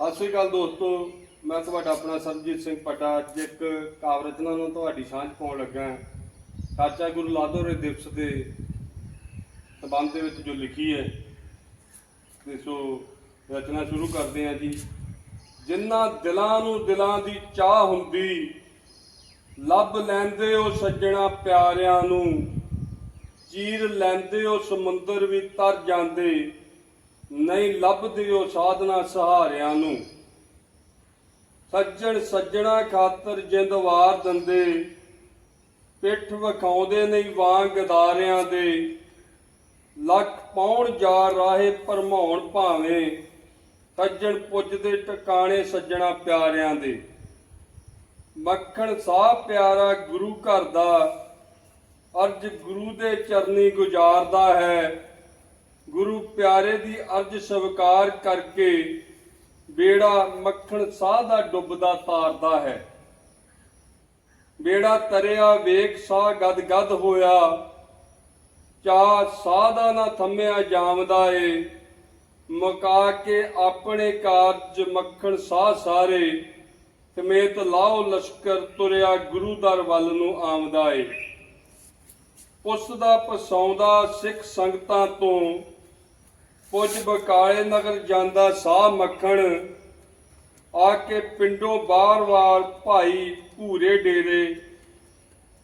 ਸਤਿ ਸ਼੍ਰੀ ਅਕਾਲ ਦੋਸਤੋ, ਮੈਂ ਤੁਹਾਡਾ ਆਪਣਾ ਸਰਬਜੀਤ ਸਿੰਘ ਪਟਾ। ਅੱਜ ਇੱਕ ਕਾਵਿ ਰਚਨਾ ਨੂੰ ਤੁਹਾਡੀ ਸਾਂਝ ਪਾਉਣ ਲੱਗਾ ਹਾਂ। ਚਾਚਾ ਗੁਰੂ ਲਾਧੋਰੇ ਦਿਵਸ ਦੇ ਸਬੰਧ ਦੇ ਵਿੱਚ ਜੋ ਲਿਖੀ ਹੈ, ਤੇ ਸੋ ਰਚਨਾ ਸ਼ੁਰੂ ਕਰਦੇ ਹਾਂ ਜੀ। ਜਿਨ੍ਹਾਂ ਦਿਲਾਂ ਨੂੰ ਦਿਲਾਂ ਦੀ ਚਾਹ ਹੁੰਦੀ, ਲੱਭ ਲੈਂਦੇ ਉਹ ਸੱਜਣਾ ਪਿਆਰਿਆਂ ਨੂੰ। ਚੀਰ ਲੈਂਦੇ ਉਹ ਸਮੁੰਦਰ ਵੀ ਤਰ ਜਾਂਦੇ। ਨਹੀਂ ਲੱਭਦੇ ਉਹ ਸਾਧਨਾ ਸਹਾਰਿਆਂ ਨੂੰ। ਸੱਜਣ ਸੱਜਣਾ ਖਾਤਰ ਜਿੰਦ ਵਾਰ ਦਿੰਦੇ, ਪਿੱਠ ਵਿਖਾਉਂਦੇ ਨਹੀਂ ਵਾਂਗ ਗਦਾਰਿਆਂ ਦੇ। ਲੱਖ ਪਾਉਣ ਜਾ ਰਾਹੇ ਭਰਮਾਉਣ ਭਾਵੇਂ, ਸੱਜਣ ਪੁੱਜਦੇ ਟਿਕਾਣੇ ਸੱਜਣਾ ਪਿਆਰਿਆਂ ਦੇ। ਮੱਖਣ ਸਾਹ ਪਿਆਰਾ ਗੁਰੂ ਘਰ ਦਾ, ਅਰਜ ਗੁਰੂ ਦੇ ਚਰਨੀ ਗੁਜ਼ਾਰਦਾ ਹੈ। ਗੁਰੂ ਪਿਆਰੇ ਦੀ ਅਰਜ ਸਵੀਕਾਰ ਕਰਕੇ ਬੇੜਾ ਮੱਖਣ ਸਾਹ ਦਾ ਡੁੱਬਦਾ ਤਾਰਦਾ ਹੈ। ਬੇੜਾ ਤਰਿਆ ਵੇਖ ਸਾਹ ਗਦ ਗਦ ਹੋਇਆ ਚਾ ਸਾਹ ਦਾ ਨਾ ਥੰਮਿਆ ਜਾਮਦਾ ਏ। ਮੁਕਾ ਕੇ ਆਪਣੇ ਕਾਰਜ ਮੱਖਣ ਸਾਹ ਸਾਰੇ, ਸਮੇਤ ਲਾਓ ਲਸ਼ਕਰ ਤੁਰਿਆ ਗੁਰੂ ਦਰ ਵੱਲ ਨੂੰ ਆਮਦਾ ਏ। ਉਸ ਦਾ ਪਸਾਉਂਦਾ ਸਿੱਖ ਸੰਗਤਾਂ ਤੋਂ ਪੁੱਜ ਬਕਾਲੇ ਨਗਰ ਜਾਂਦਾ ਸਾਹ ਮੱਖਣ, ਆ ਕੇ ਪਿੰਡੋਂ ਬਾਰ-ਬਾਰ ਭਾਈ ਭੂਰੇ ਡੇਰੇ,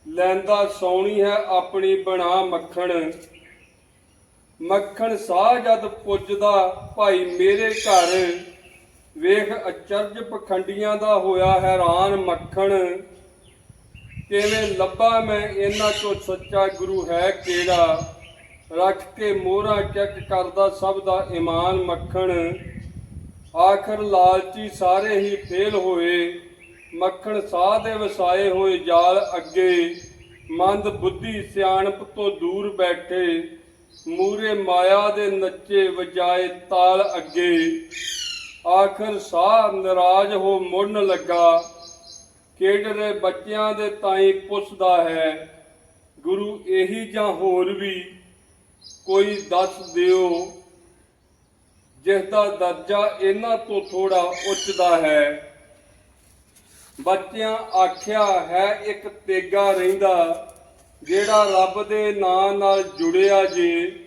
ਲੈਂਦਾ ਸੌਣੀ ਹੈ ਆਪਣੀ ਬਣਾ ਮੱਖਣ। ਮੱਖਣ ਸਾਹ ਜਦ ਪੁੱਜਦਾ ਭਾਈ ਮੇਰੇ ਘਰ, ਵੇਖ ਅਚਰਜ ਪਖੰਡੀਆਂ ਦਾ ਹੋਇਆ ਹੈਰਾਨ ਮੱਖਣ। ਕਿਵੇਂ ਲੱਭਾ ਮੈਂ ਇਹਨਾਂ ਤੋਂ ਸੱਚਾ ਗੁਰੂ ਹੈ ਕਿਹੜਾ? ਰੱਖ ਕੇ ਮੋਹਰਾ ਚੈੱਕ ਕਰਦਾ ਸਭ ਦਾ ਈਮਾਨ ਮੱਖਣ। ਆਖਰ ਲਾਲਚੀ ਸਾਰੇ ਹੀ ਫੇਲ ਹੋਏ। ਮੱਖਣ ਸਾਹ ਦੇ ਵਸਾਏ ਹੋਏ ਜਾਲ ਅੱਗੇ। ਮੰਦ ਬੁੱਧੀ ਸਿਆਣਪ ਤੋਂ ਦੂਰ ਬੈਠੇ। ਮੂਰੇ ਮਾਇਆ ਦੇ ਨੱਚੇ ਵਜਾਏ ਤਾਲ ਅੱਗੇ। ਆਖਰ ਸਾਹ ਨਰਾਜ਼ ਹੋ ਮੁੜਨ ਲੱਗਾ। ਕਿਹੜੇ ਬੱਚਿਆਂ ਦੇ ਤਾਈਂ ਪੁੱਛਦਾ ਹੈ, ਗੁਰੂ, ਇਹੀ ਜਾਂ ਹੋਰ ਵੀ? ਕੋਈ ਦੱਸ ਦਿਓ ਜਿਸ ਦਾ ਦਰਜਾ ਇਹਨਾਂ ਤੋਂ ਥੋੜਾ ਉੱਚਦਾ ਹੈ। ਬੱਚਿਆਂ ਆਖਿਆ ਹੈ, ਇੱਕ ਤੇਗਾ ਰਹਿੰਦਾ, ਜਿਹੜਾ ਰੱਬ ਦੇ ਨਾਂ ਨਾਲ ਜੁੜਿਆ ਜੇ,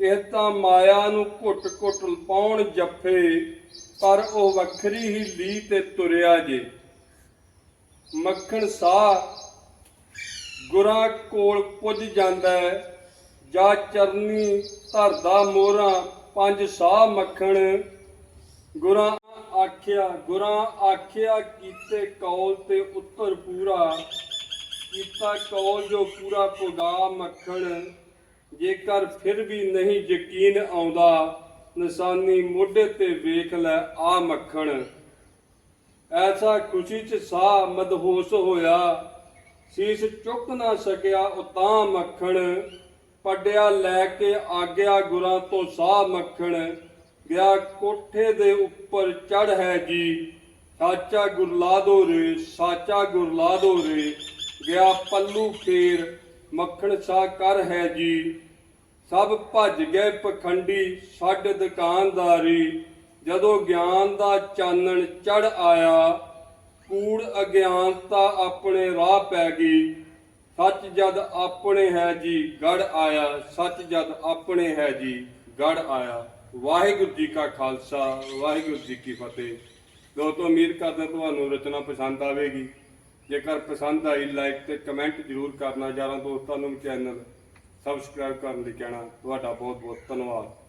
ਇਹ ਤਾਂ ਮਾਇਆ ਨੂੰ ਘੁੱਟ ਘੁੱਟ ਪਾਉਣ ਜੱਫੇ, ਪਰ ਉਹ ਵੱਖਰੀ ਹੀ ਲੀ ਤੇ ਤੁਰਿਆ ਜੇ। ਮੱਖਣ ਸਾਹ ਗੁਰਾਂ ਕੋਲ ਪੁੱਜ ਜਾਂਦਾ ਹੈ ਜਾ ਚਰਨੀ ਧਰਦਾ ਮੋਹਰਾਂ, ਪੰਜ ਸਾਹ ਮੱਖਣ। ਗੁਰਾਂ ਆਖਿਆ ਗੁਰਾਂ ਆਖਿਆ, ਕੀਤੇ ਕੌਲ ਤੇ ਉੱਤਰ ਪੂਰਾ। ਕੀਤਾ ਕੌਲ ਜੋ ਪੂਰਾ ਪੁਗਾ ਮੱਖਣ। ਜੇਕਰ ਫਿਰ ਵੀ ਨਹੀਂ ਯਕੀਨ ਆਉਂਦਾ, ਨਿਸ਼ਾਨੀ ਮੋਢੇ ਤੇ ਵੇਖ ਲੈ ਆ ਮੱਖਣ। ਐਸਾ ਖੁਸ਼ੀ ਚ ਸਾਹ ਮਦਹੋਸ਼ ਹੋਇਆ। ਸੀਸ ਚੁੱਕ ਨਾ ਸਕਿਆ ਉਤਾਂ ਮੱਖਣ। ਪੱਡਿਆ ਲੈ ਕੇ ਆਗਿਆ ਗੁਰਾਂ ਤੋਂ ਸਾਹ ਮੱਖਣ, ਗਿਆ ਕੋਠੇ ਦੇ ਉੱਪਰ ਚੜ ਹੈ ਜੀ ਸਾਚਾ ਗੁਰਲਾਦੋ ਰੇ, ਸਾਚਾ ਗੁਰਲਾਦੋ ਰੇ, ਗਿਆ ਪੱਲੂ ਫੇਰ, ਮੱਖਣ ਸਾ ਕਰ ਹੈ ਜੀ ਸਭ ਭੱਜ ਗਏ ਪਖੰਡੀ, ਛੱਡ ਦੁਕਾਨਦਾਰੀ, ਜਦੋਂ ਗਿਆਨ ਦਾ ਚਾਨਣ ਚੜ ਆਇਆ, ਕੂੜ ਅਗਿਆਨਤਾ ਆਪਣੇ ਰਾਹ ਪੈ ਗਈ ਸੱਚ ਜਦ ਆਪਣੇ ਹੈ ਜੀ, ਗੜ ਆਇਆ। ਸੱਚ ਜਦ ਆਪਣੇ ਹੈ ਜੀ, ਗੜ ਆਇਆ। ਵਾਹਿਗੁਰੂ ਜੀ ਕਾ ਖਾਲਸਾ, ਵਾਹਿਗੁਰੂ ਜੀ ਕੀ ਫਤਿਹ। ਦੋਸਤੋ, ਉਮੀਦ ਕਰਦਾ ਤੁਹਾਨੂੰ ਰਚਨਾ ਪਸੰਦ ਆਵੇਗੀ। ਜੇਕਰ ਪਸੰਦ ਆਈ, ਲਾਈਕ ਤੇ ਕਮੈਂਟ ਜ਼ਰੂਰ ਕਰਨਾ। ਯਾਰਾਂ ਦੋਸਤਾਂ ਨੂੰ ਚੈਨਲ ਸਬਸਕ੍ਰਾਈਬ ਕਰਨ ਲਈ ਕਹਿਣਾ। ਤੁਹਾਡਾ ਬਹੁਤ ਬਹੁਤ ਧੰਨਵਾਦ।